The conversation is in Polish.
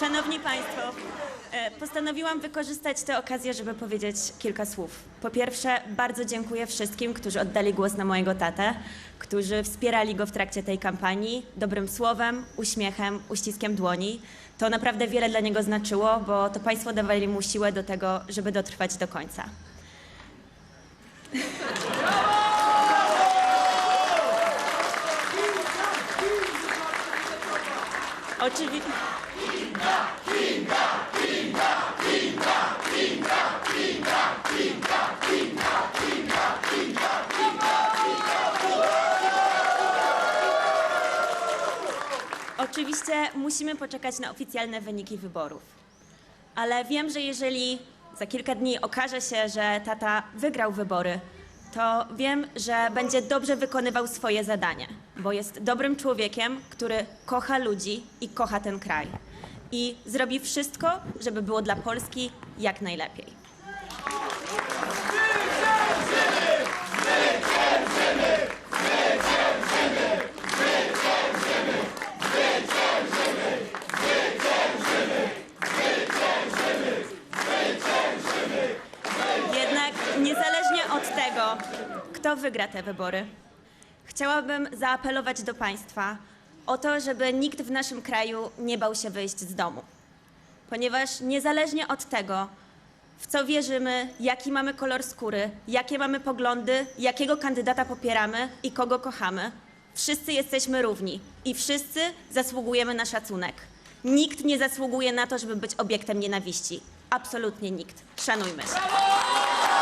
Szanowni Państwo, e, postanowiłam wykorzystać tę okazję, żeby powiedzieć kilka słów. Po pierwsze, bardzo dziękuję wszystkim, którzy oddali głos na mojego tatę, którzy wspierali go w trakcie tej kampanii dobrym słowem, uśmiechem, uściskiem dłoni. To naprawdę wiele dla niego znaczyło, bo to Państwo dawali mu siłę do tego, żeby dotrwać do końca. Oczywiście. Oczywiście musimy poczekać na oficjalne wyniki wyborów. Ale wiem, że jeżeli za kilka dni okaże się, że tata wygrał wybory, to wiem, że będzie dobrze wykonywał swoje zadanie, bo jest dobrym człowiekiem, który kocha ludzi i kocha ten kraj. I zrobi wszystko, żeby było dla Polski jak najlepiej. Jednak niezależnie tego, kto wygra te wybory, chciałabym zaapelować do Państwa o to, żeby nikt w naszym kraju nie bał się wyjść z domu. Ponieważ niezależnie od tego, w co wierzymy, jaki mamy kolor skóry, jakie mamy poglądy, jakiego kandydata popieramy i kogo kochamy, wszyscy jesteśmy równi i wszyscy zasługujemy na szacunek. Nikt nie zasługuje na to, żeby być obiektem nienawiści. Absolutnie nikt. Szanujmy się.